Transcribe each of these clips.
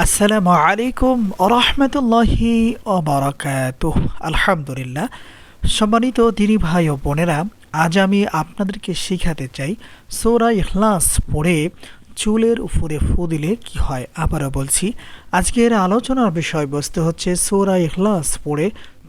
আসসালামু আলাইকুম রহমতুল্লাহি ওবরাকাত আলহামদুলিল্লাহ। সম্মানিত দিনী ভাই ও বোনেরা, আজ আমি আপনাদেরকে শেখাতে চাই সৌরা ইখলাস পড়ে চুলের উপরে ফু দিলে কী হয়। আবারও বলছি, আজকের আলোচনার বিষয়বস্তু হচ্ছে সৌরা ইখলাস পড়ে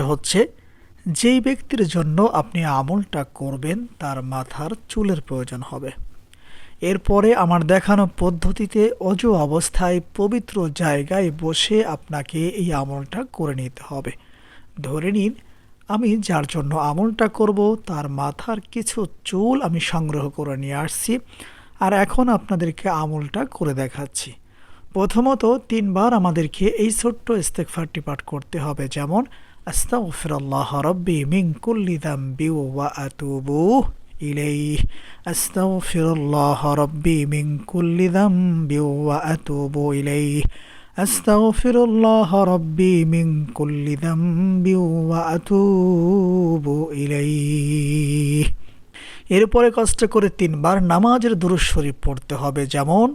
হচ্ছে, যেই ব্যক্তির জন্য আপনি আমলটা করবেন, তার মাথার চুলের প্রয়োজন হবে। এরপরে আমার দেখানো পদ্ধতিতে অজু অবস্থায় পবিত্র জায়গায় বসে আপনাকে এই আমলটা করে নিতে হবে। ধরে নিন, আমি যার জন্য আমলটা করব, তার মাথার কিছু চুল আমি সংগ্রহ করে নিয়ে আসছি আর এখন আপনাদেরকে আমলটা করে দেখাচ্ছি। প্রথমত তিনবার আমাদেরকে এই ছোট্ট ইস্তেকফারটি পাঠ করতে হবে। যেমন আস্তাগফিরুল্লাহ রব্বি মিন কুল্লি যামবি ওয়া আতুবু ইলাইহি। আস্তাগফিরুল্লাহ রব্বি মিন কুল্লি যামবি ওয়া আতুবু ইলাইহি। আস্তাগফিরুল্লাহ রব্বি মিন কুল্লি যামবি ওয়া আতুবু ইলাইহি। এরপরে কষ্ট করে তিনবার নামাজের দুরূদ শরীফ পড়তে হবে। যেমন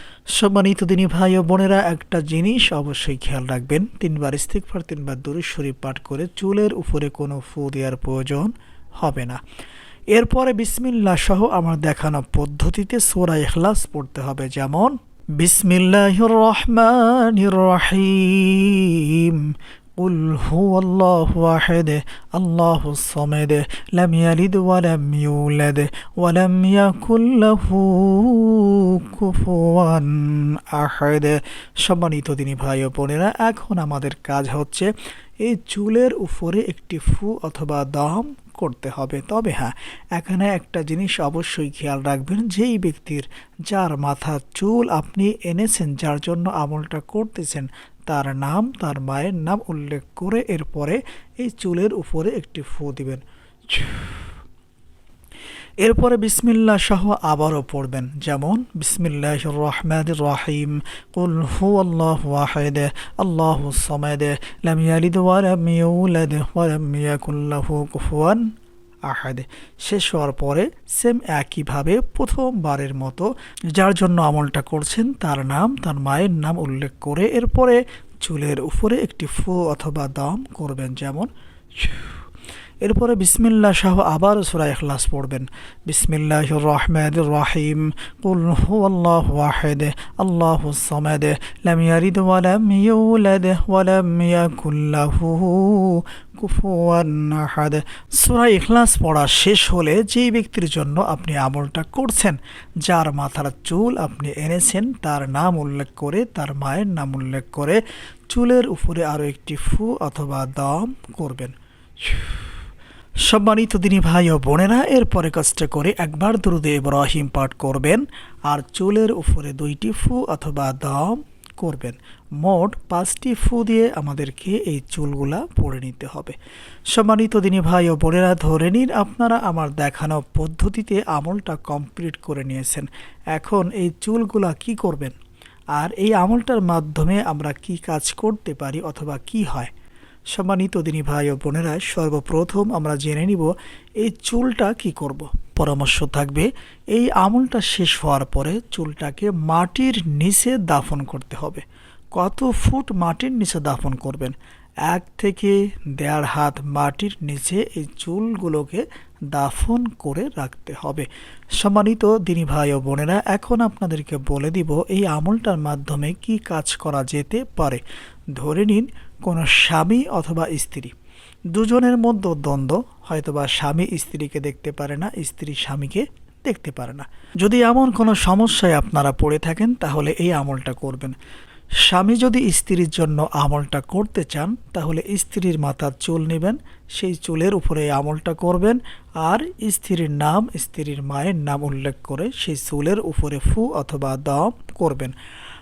সম্মানিত দিনী ভাই ও বোনেরা, একটা জিনিস অবশ্যই খেয়াল রাখবেন। তিনবার ইস্তিকফার তিনবার দূরে শরীফ পাঠ করে চুলের উপরে কোনো ফু দেওয়ার প্রয়োজন হবে না। এরপরে বিসমিল্লা সহ আমার দেখানো পদ্ধতিতে সোরা এখলাস পড়তে হবে, যেমন বিসমিল্লাহ রহমান রহিম। قل هو الله واحد الله الصمد لم يلد ولم يولد ولم يكن له كفوا أحد সম্মানিত দিনী ভাই ও বোনেরা এখন আমাদের কাজ হচ্ছে এই চুলের উপরে একটি ফু অথবা দম করতে হবে। তবে হ্যাঁ এখানে একটা জিনিস অবশ্যই খেয়াল রাখবেন, যেই ব্যক্তির যার মাথা চুল আপনি এনেছেন, যার জন্য আমলটা করতেছেন, তার নাম, তার মায়ের নাম উল্লেখ করে এরপরে এই চুলের উপরে একটি ফু দিবেন। এরপরে বিসমিল্লা সহ আবারও পড়বেন। যেমন বিসমিল্লাহ রহমান রাহিম কুল হু আল্লাহ ওয়াহেদ আল্লাহ সমেদ, লাম ইয়ালিদ ওয়ালাম ইউলাদ কুফুয়ান আহাদ। শেষ হওয়ার পরে সেম একইভাবে প্রথমবারের মতো যার জন্য আমলটা করছেন তার নাম, তার মায়ের নাম উল্লেখ করে এরপরে চুলের উপরে একটি ফু অথবা দম করবেন। যেমন এরপরে বিসমিল্লা শাহ আবার সুরা এখলাস পড়বেন। বিসমিল্লাহ রহমান রাহিম। কুল হু আল্লাহ ওয়াহেদ, আল্লাহ সমেদ, লাম ইয়ারিদ ওয়ালাম ইউলাদ ওয়ালাম ইয়াকুল্লাহু সূরা ইখলাস পড়া শেষ হলে যেই ব্যক্তির জন্য আপনি আমলটা করছেন, যার মাথার চুল আপনি এনেছেন, তার নাম উল্লেখ করে, তার মায়ের নাম উল্লেখ করে, চুলের উপরে আরও একটি ফু অথবা দম করবেন। সম্মানিত দিনী ভাই ও বোনেরা, এরপরে কষ্ট করে একবার দুরুদে ইব্রাহিম পাঠ করবেন আর চুলের উপরে দুইটি ফু অথবা দম করবেন। মোট পাঁচটি ফু দিয়ে আমাদেরকে এই চুলগুলা পরে নিতে হবে। সম্মানিত দিনী ভাই ও বোনেরা, ধরে নিন আপনারা আমার দেখানো পদ্ধতিতে আমলটা কমপ্লিট করে নিয়েছেন। এখন এই চুলগুলা কি করবেন? আর এই আমলটার মাধ্যমে আমরা কি কাজ করতে পারি অথবা কি হয়? সম্মানিত দিনী ভাই ও বোনেরা, সর্বপ্রথম আমরা জেনে নিব এই চুলটা কি করব। পরামর্শ থাকবে, এই আমলটা শেষ হওয়ার পরে চুলটাকে মাটির নিচে দাফন করতে হবে। কত ফুট মাটির নিচে দাফন করবেন? এক থেকে দেড় হাত মাটির নিচে এই চুলগুলোকে দাফন করে রাখতে হবে। সম্মানিত দিনী ভাই ও বোনেরা, এখন আপনাদেরকে বলে দিব এই আমলটার মাধ্যমে কি কাজ করা যেতে পারে। ধরে নিন কোনো স্বামী অথবা স্ত্রী। দুজনের মধ্যে দ্বন্দ্ব, হয়তোবা স্বামী স্ত্রীকে দেখতে পারে না, স্ত্রী স্বামীকে দেখতে পারে না। যদি এমন কোনো সমস্যায় আপনারা পড়ে থাকেন, তাহলে এই আমলটা করবেন। স্বামী যদি স্ত্রীর জন্য আমলটা করতে চান, তাহলে স্ত্রীর মাথার চুল নেবেন, সেই চুলের উপরে আমলটা করবেন, আর স্ত্রীর নাম, স্ত্রীর মায়ের নাম উল্লেখ করে সেই চুলের উপরে ফু অথবা দম করবেন।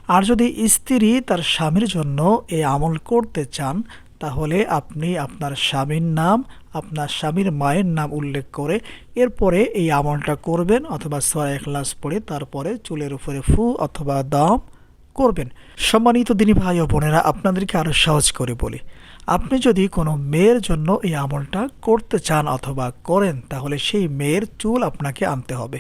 আর যদি স্ত্রী তার স্বামীর জন্য এই আমল করতে চান, তাহলে আপনি আপনার স্বামীর নাম, আপনার স্বামীর মায়ের নাম উল্লেখ করে এরপরে এই আমলটা করবেন অথবা ছয় ক্লাস পড়ে তারপরে চুলের উপরে ফু অথবা দম করবেন। সম্মানিত দিনী ভাই ও বোনেরা, আপনাদেরকে আরও সহজ করে বলি। আপনি যদি কোনো মেয়ের জন্য এই আমলটা করতে চান অথবা করেন, তাহলে সেই মেয়ের চুল আপনাকে আনতে হবে।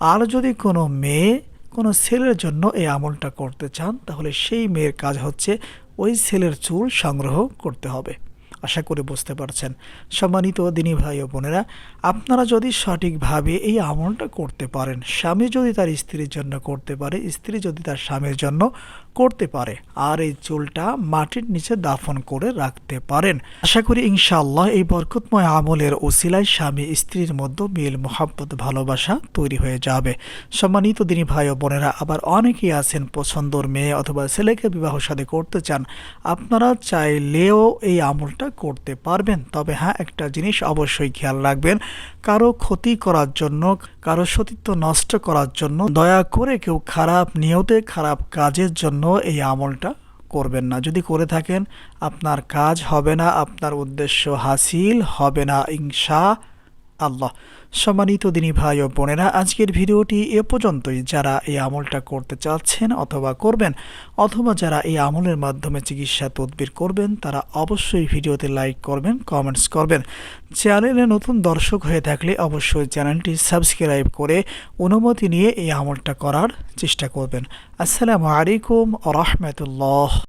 আর যদি কোনো মেয়ে কোনো ছেলের জন্য এই আমলটা করতে চান, তাহলে সেই মেয়ের কাজ হচ্ছে ওই ছেলের চুল সংগ্রহ করতে হবে। আশা করে বুঝতে পারছেন। সম্মানিত দিনী ভাই ও বোনেরা, আপনারা যদি সঠিকভাবে এই আমলটা করতে পারেন, স্বামী যদি তার স্ত্রীর জন্য করতে পারে, স্ত্রী যদি তার স্বামীর জন্য করতে পারে, আর এই চুলটা মাটির নিচে দাফন করে রাখতে পারেন। আশা করি ইনশাআল্লাহ এই বরকতময় আমলের ওসিলায় স্বামী স্ত্রীর মধ্যে মিল মোহাম্মত ভালোবাসা তৈরি হয়ে যাবে। সম্মানিত দিনী ভাই ও বোনেরা, আবার অনেকেই আছেন পছন্দর মেয়ে অথবা ছেলেকে বিবাহ সাথে করতে চান। আপনারা চাইলেও এই আমলটা করতে পারবেন। তবে হ্যাঁ একটা জিনিস অবশ্যই খেয়াল রাখবেন, কারও ক্ষতি করার জন্য, কারও সতীত্ব নষ্ট করার জন্য দয়া করে কেউ খারাপ নিয়তে, খারাপ কাজের জন্য এই আমলটা করবেন না। যদি করে থাকেন, আপনার কাজ হবে না, আপনার উদ্দেশ্য হাসিল হবে না, ইনশা আল্লাহ। সম্মানিত দিনী ভাই ও বোনেরা, আজকের ভিডিওটি এ পর্যন্তই। যারা এই আমলটা করতে চাচ্ছেন অথবা করবেন, অথবা যারা এই আমলের মাধ্যমে চিকিৎসা তদবির করবেন, তারা অবশ্যই ভিডিওতে লাইক করবেন, কমেন্টস করবেন। চ্যানেলে নতুন দর্শক হয়ে থাকলে অবশ্যই চ্যানেলটি সাবস্ক্রাইব করে অনুমতি নিয়ে এই আমলটা করার চেষ্টা করবেন। আসসালামু আলাইকুম রহমতুল্লাহ।